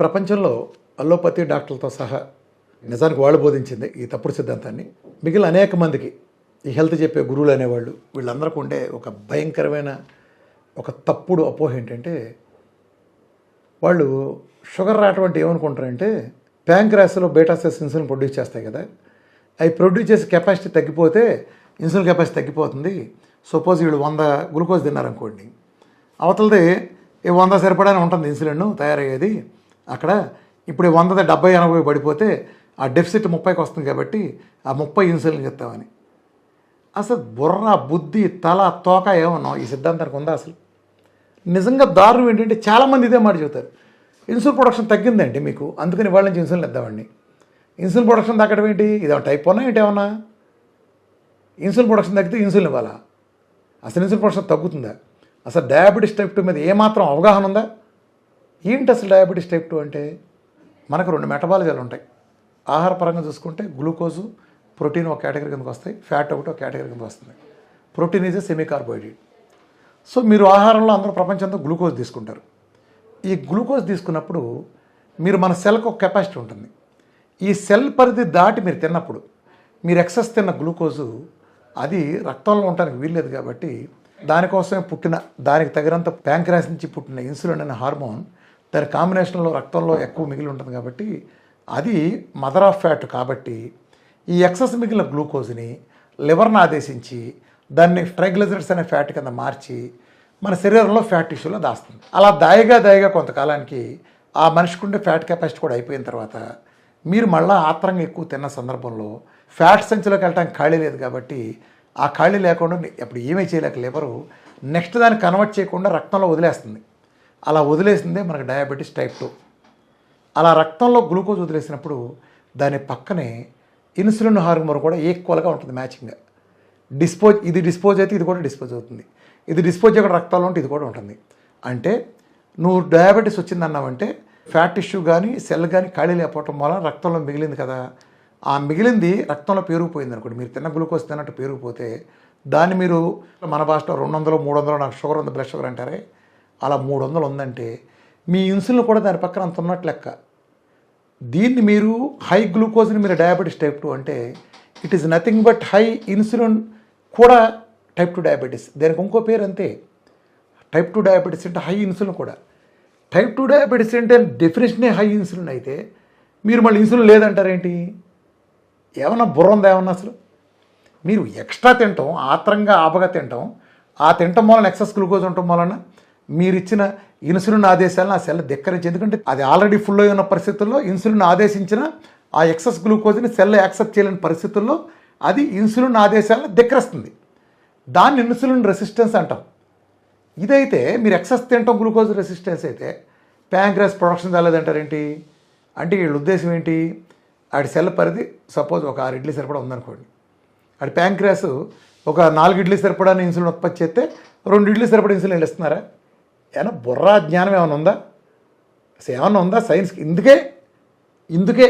ప్రపంచంలో అల్లోపతి డాక్టర్లతో సహా నిజానికి వాళ్ళు బోధించింది ఈ తప్పుడు సిద్ధాంతాన్ని. మిగిలిన అనేక మందికి ఈ హెల్త్ చెప్పే గురువులు అనేవాళ్ళు వీళ్ళందరికీ ఉండే ఒక భయంకరమైన ఒక తప్పుడు అపోహ ఏంటంటే వాళ్ళు షుగర్ రావటం ఏమనుకుంటారంటే ప్యాంక్రాస్లో బేటాసెస్ ఇన్సులిన్ ప్రొడ్యూస్ చేస్తాయి కదా. అవి ప్రొడ్యూస్ చేసే కెపాసిటీ తగ్గిపోతే ఇన్సులిన్ కెపాసిటీ తగ్గిపోతుంది. సపోజ్ వీళ్ళు వంద గ్లూకోజ్ తిన్నారనుకోండి అవతలది ఈ వంద సరిపడానే ఉంటుంది ఇన్సులిన్ తయారయ్యేది. అక్కడ ఇప్పుడు వంద వందది డెబ్బై ఎనభై పడిపోతే ఆ డెఫిసిట్ ముప్పైకి వస్తుంది కాబట్టి ఆ ముప్పై ఇన్సులిన్ చెప్తామని. అసలు బుర్ర బుద్ధి తల తోక ఏమన్నా ఈ సిద్ధాంతానికి ఉందా అసలు? నిజంగా దారుణం ఏంటంటే చాలామంది ఇదే మాట చెబుతారు. ఇన్సులిన్ ప్రొడక్షన్ తగ్గిందండి మీకు. అందుకని వాళ్ళ నుంచి ఇన్సులిన్ ఇద్దామండి. ఇన్సులిన్ ప్రొడక్షన్ తగ్గడం ఏంటి? ఇదేమో టైప్ ఉన్నా ఏంటి ఏమన్నా? ఇన్సులిన్ ప్రొడక్షన్ తగ్గితే ఇన్సులిన్ ఇవ్వాలా? అసలు ఇన్సులిన్ ప్రొడక్షన్ తగ్గుతుందా? అసలు డయాబెటీస్ టైప్ టూ మీద ఏమాత్రం అవగాహన ఉందా? ఏంటి అసలు డయాబెటీస్ టైప్ టూ అంటే మనకు రెండు మెటబాలిజాలు ఉంటాయి. ఆహార పరంగా చూసుకుంటే గ్లూకోజు ప్రోటీన్ ఒక కేటగిరీ కిందకి వస్తాయి. ఫ్యాట్ ఒకటి ఒక కేటగిరీ కిందకు వస్తుంది. Protein is semi carbohydrate so మీరు ఆహారంలో అందరూ ప్రపంచంతో గ్లూకోజ్ తీసుకుంటారు. ఈ గ్లూకోజ్ తీసుకున్నప్పుడు మీరు మన సెల్కి ఒక కెపాసిటీ ఉంటుంది. ఈ సెల్ పరిధి దాటి మీరు తిన్నప్పుడు మీరు ఎక్సెస్ తిన్న గ్లూకోజు అది రక్తంలో ఉండడానికి వీల్లేదు కాబట్టి దానికోసమే పుట్టిన దానికి తగినంత ప్యాంక్రాస్ నుంచి పుట్టిన ఇన్సులిన్ అనే హార్మోన్ దాని కాంబినేషన్లో రక్తంలో ఎక్కువ మిగిలి ఉంటుంది కాబట్టి అది మదర్ ఆఫ్ ఫ్యాట్ కాబట్టి ఈ ఎక్సెస్ మిగిలిన గ్లూకోజ్ని లివర్ని ఆదేశించి దాన్ని ట్రైగ్లిజరైడ్స్ అనే ఫ్యాట్ కింద మార్చి మన శరీరంలో ఫ్యాట్ టిష్యూలో దాస్తుంది. అలా దాయిగా దాయిగా కొంతకాలానికి ఆ మనిషికి ఉండే ఫ్యాట్ కెపాసిటీ కూడా అయిపోయిన తర్వాత మీరు మళ్ళీ ఆత్రంగా ఎక్కువ తిన్న సందర్భంలో ఫ్యాట్ సంచిలోకి వెళ్ళడానికి ఖాళీ లేదు కాబట్టి ఆ ఖాళీ లేకుండా ఎప్పుడు ఏమీ చేయలేక లివరు నెక్స్ట్ దాన్ని కన్వర్ట్ చేయకుండా రక్తంలో వదిలేస్తుంది. అలా వదిలేసిందే మనకు డయాబెటీస్ టైప్ టూ అలా రక్తంలో గ్లూకోజ్ వదిలేసినప్పుడు దాని పక్కనే ఇన్సులిన్ హార్మోన్ కూడా ఈక్వల్గా ఉంటుంది మ్యాచింగ్గా డిస్పోజ్ ఇది డిస్పోజ్ అయితే ఇది కూడా డిస్పోజ్ అవుతుంది. ఇది డిస్పోజ్ చేయకుండా రక్తంలో ఉంటే ఇది కూడా ఉంటుంది. అంటే నువ్వు డయాబెటీస్ వచ్చిందన్నావంటే ఫ్యాట్ టిష్యూ కానీ సెల్ కానీ ఖాళీ లేకపోవటం వల్ల రక్తంలో మిగిలింది కదా. ఆ మిగిలింది రక్తంలో పేరుకుపోయింది అనుకోండి. మీరు తిన్న గ్లూకోజ్ తిన్నట్టు పేరుకుపోతే దాన్ని మీరు మన భాషలో రెండు వందలు మూడు వందలు నాకు షుగర్ ఉంది బ్లడ్ షుగర్ అంటారే. అలా మూడు వందలు ఉందంటే మీ ఇన్సులిన్ కూడా దాని పక్కన అంత ఉన్నట్లు లెక్క. దీన్ని మీరు హై గ్లూకోజ్ని మీరు డయాబెటీస్ టైప్ టూ అంటే it is nothing but high insulin కూడా టైప్ టూ డయాబెటీస్. దానికి ఇంకో పేరు అంతే. టైప్ టూ డయాబెటీస్ అంటే హై ఇన్సులిన్ కూడా. టైప్ టూ డయాబెటీస్ అంటే డెఫినేషనే హై ఇన్సులిన్ అయితే మీరు మళ్ళీ ఇన్సులిన్ లేదంటారేంటి? ఏమన్నా బుర్ర ఉందా ఏమన్నా అసలు? మీరు ఎక్స్ట్రా తింటాం ఆత్రంగా ఆపగా తింటాం. ఆ తింటం వలన ఎక్సెస్ గ్లూకోజ్ ఉండటం వలన మీరిచ్చిన ఇన్సులిన్ ఆదేశాలను ఆ సెల్ ధిక్కరించి. ఎందుకంటే అది ఆల్రెడీ ఫుల్ అయి ఉన్న పరిస్థితుల్లో ఇన్సులిన్ ఆదేశించిన ఆ ఎక్సెస్ గ్లూకోజ్ని సెల్ యాక్సెప్ట్ చేయలేని పరిస్థితుల్లో అది ఇన్సులిన్ ఆదేశాలను ధిక్కరిస్తుంది. దాన్ని ఇన్సులిన్ రెసిస్టెన్స్ అంటాం. ఇదైతే మీరు ఎక్సెస్ తింటాం గ్లూకోజ్ రెసిస్టెన్స్ అయితే ప్యాంక్రాస్ ప్రొడక్షన్ చాలేదంటారేంటి అంటే వీళ్ళ ఉద్దేశం ఏంటి? ఆడి సెల్ పరిధి సపోజ్ ఒక ఆరు ఇడ్లీ సరిపడా ఉందనుకోండి. ఆడి ప్యాంక్రాస్ ఒక నాలుగు ఇడ్లీ సరిపడా ఇన్సులిన్ ఉత్పత్తి చేస్తే రెండు ఇడ్లీ సరిపడా ఇన్సులిన్ వెళ్ళిస్తున్నారా ఏమన్నా బుర్రా జ్ఞానం ఏమైనా ఉందా? అసలు ఏమన్నా ఉందా సైన్స్కి ఇందుకే ఇందుకే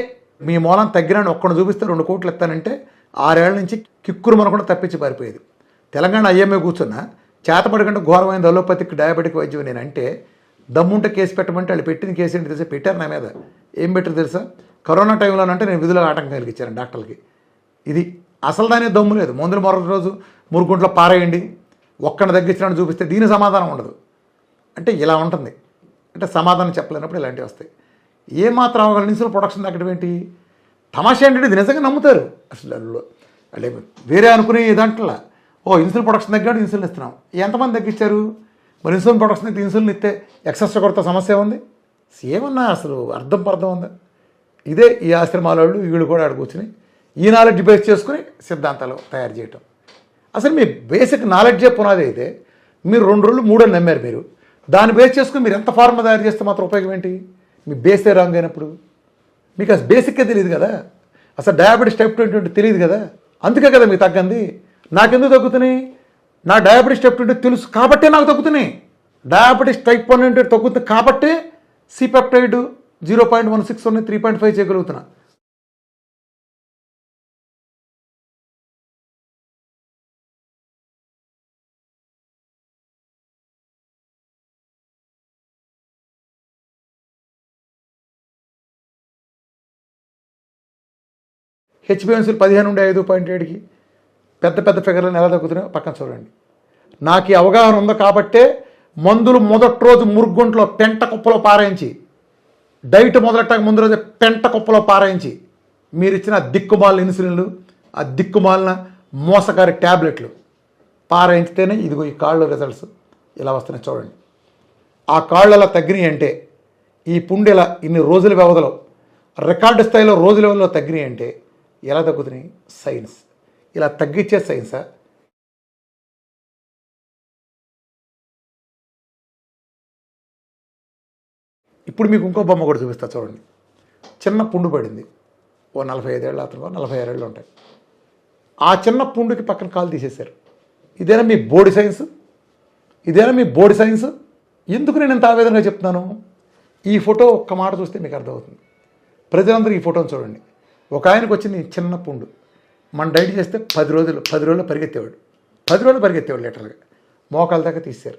మీ మూలం తగ్గినాను ఒక్కడిని చూపిస్తే రెండు కోట్లు ఇస్తానంటే ఆరేళ్ళ నుంచి కిక్కురు మనకుండా తప్పించి పారిపోయేది. తెలంగాణ ఐఎంఏ కూర్చున్నా చేతపడకుండా ఘోరమైన అలోపతిక్ డయాబెటిక్ వైద్యం నేను అంటే దమ్ముంటే కేసు పెట్టమంటే వాళ్ళు పెట్టిన కేసు ఏంటి తెలుసా? పెట్టారు నా మీద. ఏం పెట్టారు తెలుసా? కరోనా టైంలోనంటే నేను విధులు ఆటంకం కలిగించాను డాక్టర్లకి. ఇది అసలు దానే దమ్ము లేదు. ముందు మరొక రోజు మురుగుంట్లో పారేయండి. ఒక్కడిని తగ్గించినట్టు చూపిస్తే దీని సమాధానం ఉండదు. అంటే ఇలా ఉంటుంది. అంటే సమాధానం చెప్పలేనప్పుడు ఇలాంటివి వస్తాయి. ఏమాత్రం మాత్రం అవగల ప్రొడక్షన్ తగ్గడం ఏంటి? తమాషా ఏంటంటే ఇది నిజంగా నమ్ముతారు. అసలు అంటే వేరే అనుకునే దాంట్లో. ఓ ఇన్సులిన్ ప్రొడక్షన్ తగ్గాడు ఇన్సులిన్ ఇస్తున్నాం. ఎంతమంది తగ్గించారు? మరి ఇన్సులిన్ ప్రొడక్షన్ అయితే ఇన్సులిన్ ఇస్తే ఎక్సెస్ కొరత సమస్య ఉంది? ఏమన్నా అసలు అర్థం పర్థం ఉందా. ఇదే ఈ ఆశ్రమాల వాళ్ళు వీళ్ళు కూడా ఆడ కూర్చుని ఈ నాలెడ్జ్ బేస్ చేసుకుని సిద్ధాంతాలు తయారు చేయటం. అసలు మీ బేసిక్ నాలెడ్జే పునాది అయితే మీరు రెండు రోజులు మూడో నమ్మారు మీరు. దాన్ని బేస్ చేసుకుని మీరు ఎంత ఫార్ములా తయారు చేస్తే మాత్రం ఉపయోగం ఏంటి? మీ బేసే రాంగ్ అయినప్పుడు. మీకు అసలు బేసిక్గా తెలియదు కదా. అసలు డయాబెటీస్ టైప్ టూ తెలియదు కదా. అందుకే కదా మీకు తగ్గంది. నాకెందుకు తగ్గుతున్నాయి? నా డయాబెటీస్ టైప్ టూ తెలుసు కాబట్టే నాకు తగ్గుతున్నాయి. డయాబెటీస్ టైప్ వన్ అంటే తగ్గుతుంది కాబట్టే C peptide zero point one six ఉన్నాయి త్రీ పాయింట్ ఫైవ్ చేయగలుగుతున్నా. హెచ్బిఎంసీలు పదిహేను నుండి ఐదు పాయింట్ ఏడుకి పెద్ద పెద్ద ఫిగర్లను ఎలా తగ్గుతున్నాయో పక్కన చూడండి. నాకు ఈ అవగాహన ఉంది కాబట్టే మందులు మొదటి రోజు మురుగుంట్లో పెంట కుప్పలో పారాయించి డైట్ మొదలెట్టక ముందు రోజు పెంట కుప్పలో పారాయించి మీరు ఇచ్చిన దిక్కుమాలిన ఇన్సులిన్లు ఆ దిక్కుమాలిన మోసగారి ట్యాబ్లెట్లు పారాయించితేనే ఇదిగో ఈ కాళ్ళు రిజల్ట్స్ ఇలా వస్తున్నాయి చూడండి. ఆ కాళ్ళు అలా తగ్గినాయి అంటే ఈ పుండెల ఇన్ని రోజుల వ్యవధిలో రికార్డు స్థాయిలో రోజుల వ్యవధిలో తగ్గినాయి అంటే ఎలా తగ్గుతున్నాయి? సైన్స్. ఇలా తగ్గించే సైన్సా? ఇప్పుడు మీకు ఇంకో బొమ్మ కూడా చూపిస్తా చూడండి. చిన్న పుండు పడింది. ఓ నలభై ఐదేళ్ళు అతను నలభై ఆరేళ్ళు ఉంటాయి. ఆ చిన్న పుండుకి పక్కన కాలు తీసేశారు. ఇదేనా మీ బోడి సైన్స్? ఇదేనా మీ బోడి సైన్స్? ఎందుకు నేను ఇంత ఆవేదనగా చెప్తున్నాను? ఈ ఫోటో ఒక్క మాట చూస్తే మీకు అర్థమవుతుంది. ప్రజలందరూ ఈ ఫోటోని చూడండి. ఒక ఆయనకు వచ్చింది చిన్న పుండు మన డైట్ చేస్తే పది రోజులు పది రోజులు పరిగెత్తేవాడు. పది రోజులు పరిగెత్తేవాడు లీటర్గా మోకాల దాకా తీశారు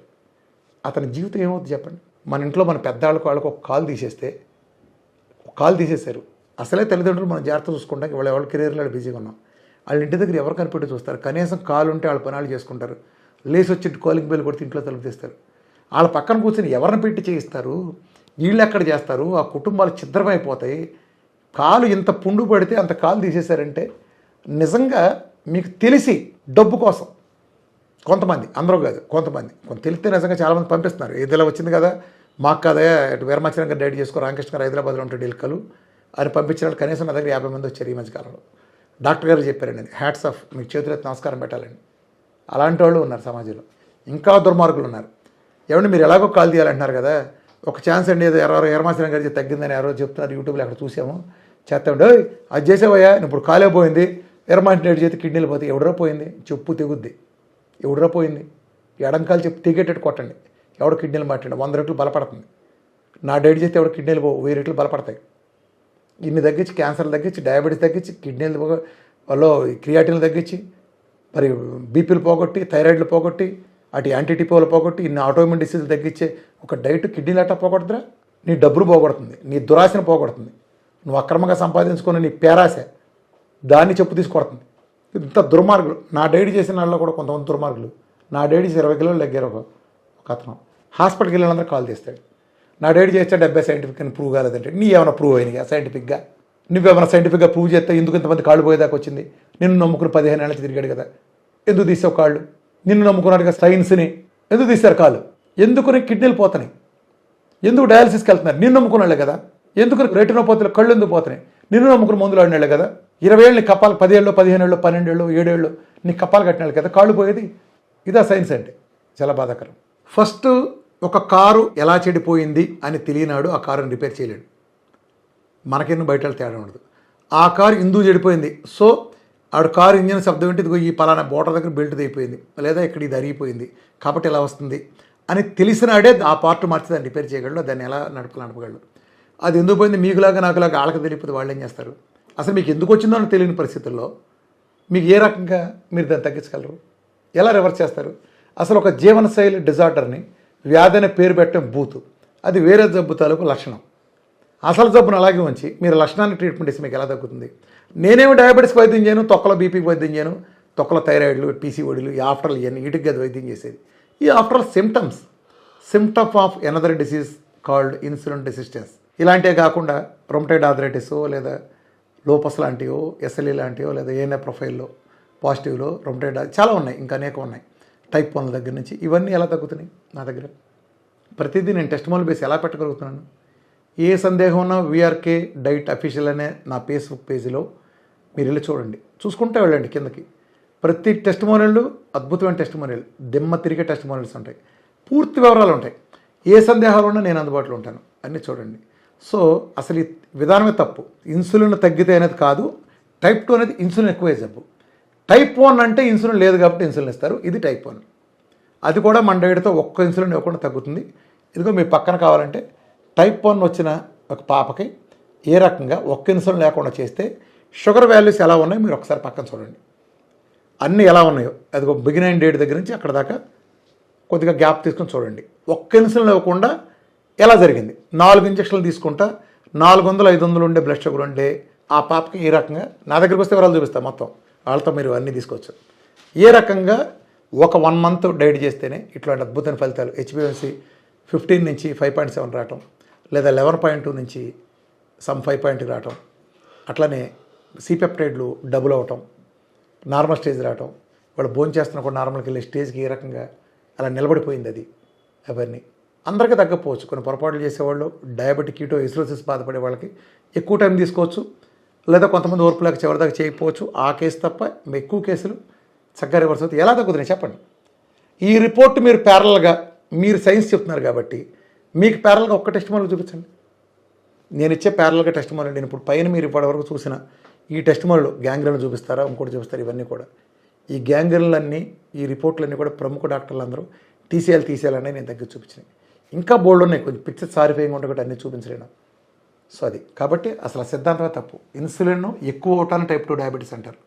అతని జీవితం ఏమవుతుంది చెప్పండి? మన ఇంట్లో మన పెద్దవాళ్ళకు వాళ్ళకు ఒక కాలు తీసేస్తే ఒక కాలు తీసేశారు. అసలే తల్లిదండ్రులు మనం జాగ్రత్త చూసుకుంటాం వాళ్ళ ఎవరి కెరీర్లో వాళ్ళు బిజీగా ఉన్నాం. వాళ్ళ ఇంటి దగ్గర ఎవరు కనిపెట్టి చూస్తారు? కనీసం కాలు ఉంటే వాళ్ళ పనాలు చేసుకుంటారు. లేచి వచ్చి కాలింగ్ బెల్ కొడితే ఇంట్లో తలుపు తీస్తారు. వాళ్ళ పక్కన కూర్చొని ఎవరిని పెట్టి చేయిస్తారు? వీళ్ళు ఎక్కడ చేస్తారు? ఆ కుటుంబాలు ఛిద్రమైపోతాయి. కాలు ఇంత పుండు పడితే అంత కాలు తీసేశారంటే నిజంగా మీకు తెలిసి డబ్బు కోసం. కొంతమంది అందరూ కాదు కొంతమంది. కొంత తెలిస్తే నిజంగా చాలామంది పంపిస్తున్నారు. ఏదిలా వచ్చింది కదా? మాకు కదా? ఇటు వీరమాచరం గారు డైట్ చేసుకో రామకృష్ణ గారు హైదరాబాద్లో ఉంటాడు ఇల్కలు అని పంపించిన వాళ్ళు కనీసం నా దగ్గర యాభై మంది వచ్చారు ఈ మధ్యకాలంలో డాక్టర్ గారు చెప్పారండి హ్యాట్స్ ఆఫ్ మీకు చేతులు నమస్కారం పెట్టాలండి. అలాంటి వాళ్ళు ఉన్నారు సమాజంలో. ఇంకా దుర్మార్గులు ఉన్నారు. ఏమంటే మీరు ఎలాగో కాల్ తీయాలంటున్నారు కదా? ఒక ఛాన్స్ అండి ఏదో ఎవరో ఎరమాచరం గారికి తగ్గిందని ఎవరో చెప్తున్నారు యూట్యూబ్లో అక్కడ చూసాము. చేస్తాడు. అది చేసేవయ్యా ఇప్పుడు కాలే పోయింది. ఎరమాంటి చేతి కిడ్నీలు పోతే ఎవడరా పోయింది? చెప్పు తెగుద్ది. ఎవడరా పోయింది? ఎడంకాలు చెప్పు తెగేటట్టు కొట్టండి. ఎవడు కిడ్నీలు మాట్లాడి వంద రెట్లు బలపడుతుంది. నా డైట్ చేస్తే ఎవడు కిడ్నీలు పోవు వెయ్యి రెట్లు బలపడతాయి. ఇన్ని తగ్గించి క్యాన్సర్ తగ్గించి డయాబెటీస్ తగ్గించి కిడ్నీలు వాళ్ళు క్రియాటిన్లు తగ్గించి మరి బీపీలు పోగొట్టి థైరాయిడ్లు పోగొట్టి అటు యాంటీటిపోలు పోగొట్టి ఇన్ని ఆటోమిన్ డిసీజులు తగ్గించే ఒక డైట్ కిడ్నీలు అట్టా పోగొడుతురా? నీ డబ్బులు పోగొడుతుంది. నీ దురాశను పోగొడుతుంది. నువ్వు అక్రమంగా సంపాదించుకున్న నీ పేరాశ దాన్ని చెప్పు తీసుకొడుతుంది. ఇంత దుర్మార్గులు. నా డైట్ చేసిన వాళ్ళలో కూడా కొంతమంది దుర్మార్గులు. నా డైట్ చేసి ఇరవై కిలోలు లెగ్గారు ఒక ఒక అతను. హాస్పిటల్కి వెళ్ళినందరూ కాల్ చేస్తాడు. నా డైట్ చేస్తే డెబ్బై సైంటిఫిక్ అని ప్రూవ్ కాలేదంటే నీ ఏమైనా ప్రూవ్ అయినాయి సైంటిఫిక్గా నువ్వేమైనా సైంటిఫిక్గా ప్రూవ్ చేస్తే ఎందుకు ఇంతమంది కాళ్ళు పోయేదాకా వచ్చింది? నిన్ను నమ్ముకుని పదిహేను ఏళ్ళకి తిరిగాడు కదా. ఎందుకు తీసావు కాళ్ళు? నిన్ను నమ్ముకున్నాడు కదా సైన్స్ని ఎందుకు తీశారు కాళ్ళు? ఎందుకు నీ కిడ్నీలు పోతున్నాయి? ఎందుకు డయాలసిస్కి వెళ్తున్నారు? నిన్ను నమ్ముకున్నాళ్ళే కదా. ఎందుకు రెటినోపతులు కళ్ళు ఎందుకు పోతున్నాయి? నిన్ను నమ్ముకుని మందులు ఆడినాడు కదా? ఇరవై ఏళ్ళు నీ కప్పాలు పదిహేళ్ళు పదిహేను ఏళ్ళు పన్నెండేళ్ళు ఏడేళ్ళు నీ కప్పాలు కట్టినాళ్ళు కదా? కాళ్ళు పోయేది? ఇదా సైన్స్ అంటే. చాలా బాధాకరం. ఫస్ట్ ఒక కారు ఎలా చెడిపోయింది అని తెలియనాడు ఆ కారుని రిపేర్ చేయలేడు. మనకెన్నో బయట తేడా ఉండదు. ఆ కారు ఇందు చెడిపోయింది? సో ఆడు కారు ఇంజిన్ శబ్దం ఏంటి? ఇదిగో ఈ పలానా బోటర్ దగ్గర బెల్ట్ అయిపోయింది లేదా ఇక్కడ ఇది అరిగిపోయింది. కాబట్టి ఇలా వస్తుంది? అని తెలిసినాడే ఆ పార్ట్ మార్చి దాన్ని రిపేర్ చేయగలడు దాన్ని ఎలా నడపాలి నడపగలడు అది ఎందుకు పోయింది? మీకులాగా నాకులాగా వాళ్ళకి తెలియకపోతే వాళ్ళు ఏం చేస్తారు? అసలు మీకు ఎందుకు వచ్చిందో అని తెలియని పరిస్థితుల్లో మీకు ఏ రకంగా మీరు దాన్ని తగ్గించగలరు? ఎలా రివర్స్ చేస్తారు? అసలు ఒక జీవనశైలి డిజార్డర్ని వ్యాధి అనే పేరు పెట్టడం బూతు. అది వేరే జబ్బు తాలూకు లక్షణం. అసలు జబ్బును అలాగే ఉంచి మీరు లక్షణాన్ని ట్రీట్మెంట్ ఇస్తే మీకు ఎలా తగ్గుతుంది? నేనేమి డయాబెటిస్ వైద్యం చేయను తొక్కల బీపీకి వైద్యం చేయను. తొక్కల థైరాయిడ్లు పీసీఓడీలు ఈ ఆఫ్టర్లు ఇవన్నీ వీటికి గది వైద్యం చేసేది. ఈ after symptoms symptom of another disease called insulin resistance ఇలాంటివే కాకుండా రొమటైడ్ ఆథరైటిస్ లేదా లోపస్ లాంటివో ఎస్ఎల్ఈ లాంటివో లేదా ఏఎన్ఏ ప్రొఫైల్లో పాజిటివ్లో రొమటైడ్ చాలా ఉన్నాయి ఇంకా అనేక ఉన్నాయి. టైప్ వన్ల దగ్గర నుంచి. ఇవన్నీ ఎలా తగ్గుతున్నాయి? నా దగ్గర. ప్రతిదీ నేను టెస్ట్ మోల్ బేస్ ఎలా పెట్టగలుగుతున్నాను? ఏ సందేహం ఉన్నా వీఆర్కే డైట్ అఫీషియల్ అనే నా ఫేస్బుక్ పేజీలో మీరు వెళ్ళి చూడండి. చూసుకుంటే వెళ్ళండి కిందకి. ప్రతి టెస్ట్ మోనల్ అద్భుతమైన టెస్ట్ మోనల్ దిమ్మ తిరిగే టెస్ట్ మోనల్స్ ఉంటాయి. పూర్తి వివరాలు ఉంటాయి. ఏ సందేహాలు ఉన్నా నేను అందుబాటులో ఉంటాను. అన్నీ చూడండి. సో అసలు ఈ విధానమే తప్పు. ఇన్సులిన్ తగ్గితే అనేది కాదు టైప్ టూ అనేది ఇన్సులిన్ ఎక్కువే జబ్బు. టైప్ వన్ అంటే ఇన్సులిన్ లేదు కాబట్టి ఇన్సులిన్ ఇస్తారు. ఇది టైప్ వన్. అది కూడా మన డైట్తో ఒక్క ఇన్సులిన్ ఇవ్వకుండా తగ్గుతుంది. ఇదిగో మీ పక్కన కావాలంటే టైప్ వన్ వచ్చిన ఒక పాపకి ఏ రకంగా ఒక్క ఇన్సులిన్ లేకుండా చేస్తే షుగర్ వాల్యూస్ ఎలా ఉన్నాయో మీరు ఒకసారి పక్కన చూడండి. అన్నీ ఎలా ఉన్నాయో. అదిగో బిగినైన్ డేట్ దగ్గర నుంచి అక్కడ దాకా కొద్దిగా గ్యాప్ తీసుకొని చూడండి. ఒక్క ఇన్సులిన్ ఇవ్వకుండా ఎలా జరిగింది? నాలుగు ఇంజక్షన్లు తీసుకుంటా నాలుగు వందలు ఐదు వందలు ఉండే బ్లడ్ షుగర్ ఉండే ఆ పాపకి ఈ రకంగా నా దగ్గరికి వస్తే వివరాలు చూపిస్తాను మొత్తం. వాళ్ళతో మీరు అన్నీ తీసుకోవచ్చు. ఏ రకంగా ఒక వన్ మంత్ డైట్ చేస్తేనే ఇట్లాంటి అద్భుతమైన ఫలితాలు హెచ్బిఎన్సి ఫిఫ్టీన్ నుంచి ఫైవ్ పాయింట్ సెవెన్ రావటం లేదా లెవెన్ పాయింట్ టూ నుంచి సమ్ ఫైవ్ పాయింట్కి రావటం అట్లనే సిపెప్టైడ్లు డబుల్ అవటం నార్మల్ స్టేజ్ రావటం వాళ్ళు భోజనం చేస్తున్న కూడా నార్మల్కి వెళ్ళే స్టేజ్కి ఏ రకంగా అలా నిలబడిపోయింది అది అవన్నీ అందరికీ తగ్గకపోవచ్చు. కొన్ని పొరపాట్లు చేసేవాళ్ళు డయాబెటిక్ కీటో ఇస్రోసిస్ బాధపడే వాళ్ళకి ఎక్కువ టైం తీసుకోవచ్చు. లేదా కొంతమంది ఓర్పు లేక చివరి దాకా చేయకపోవచ్చు. ఆ కేసు తప్ప ఎక్కువ కేసులు చక్కగా రివర్స్ అవుతాయి. ఎలా తగ్గుతున్నాయి చెప్పండి. ఈ రిపోర్ట్ మీరు ప్యారల్గా మీరు సైన్స్ చెప్తున్నారు కాబట్టి మీకు ప్యారల్గా ఒక్క టెస్ట్ మార్క్ చూపించండి. నేను ఇచ్చే ప్యారల్గా టెస్ట్ మార్లు నేను ఇప్పుడు పైన మీరు ఇప్పటివరకు చూసిన ఈ టెస్ట్ మార్లు గ్యాంగ్రెన్ చూపిస్తారా ఇంకోటి చూపిస్తారు ఇవన్నీ కూడా. ఈ గ్యాంగ్రెన్లన్నీ ఈ రిపోర్ట్లన్నీ కూడా ప్రముఖ డాక్టర్లు అందరూ తీసేయాలి తీసేయాలని నేను దగ్గర చూపించినాయి ఇంకా బోల్డ్ ఉన్నాయి. కొంచెం పిక్చర్ సారిపోయి ఉంటే కూడా అన్నీ చూపించలేను. సో అది. కాబట్టి అసలు ఆ సిద్ధాంతమే తప్పు. ఇన్సులిన్ ఎక్కువ అవటాన్ని టైప్ టూ డయాబెటీస్ అంటారు.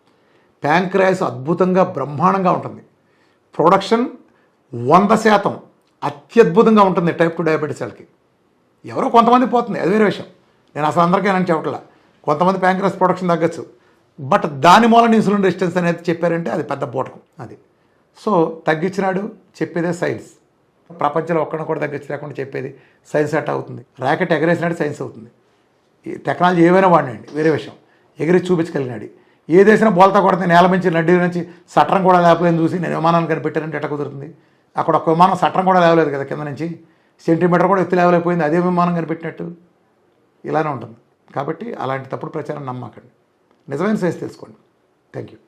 ప్యాంక్రాయస్ అద్భుతంగా బ్రహ్మాండంగా ఉంటుంది. ప్రొడక్షన్ వంద శాతం అత్యద్భుతంగా ఉంటుంది టైప్ టూ డయాబెటీస్ వాళ్ళకి ఎవరో కొంతమంది పోతుంది. అది వేరే విషయం. నేను అసలు అందరికీ అని చెప్పట్లా. కొంతమంది ప్యాంక్రస్ ప్రొడక్షన్ తగ్గచ్చు. బట్ దాని మూలన ఇన్సులిన్ రెసిస్టెన్స్ అనేది చెప్పారంటే అది పెద్ద బోటకం అది. సో తగ్గించినాడు చెప్పేదే సైన్స్ ప్రపంచంలో ఒక్కడిని కూడా దగ్గర లేకుండా చెప్పేది సైన్స్ అట్ అవుతుంది. ర్యాకెట్ ఎగరేసినాడు సైన్స్ అవుతుంది. ఈ టెక్నాలజీ ఏమైనా వాడినండి వేరే విషయం. ఎగిరి చూపించగలిగినాడు. ఏ దేశం బోల్తా కొడితే నేల నుంచి నడ్డి నుంచి సట్రం కూడా లేపలేని చూసి నేను విమానాన్ని కనిపెట్టానంటే ఎట్ట కుదురుతుంది? అక్కడ ఒక విమానం సట్రం కూడా లేవలేదు కదా కింద నుంచి. సెంటీమీటర్ కూడా ఎత్తి లేవలేకపోయింది అదే విమానం కనిపెట్టినట్టు. ఇలానే ఉంటుంది. కాబట్టి అలాంటి తప్పుడు ప్రచారం నమ్మకండి. నిజమైన సైన్స్ తెలుసుకోండి. Thank you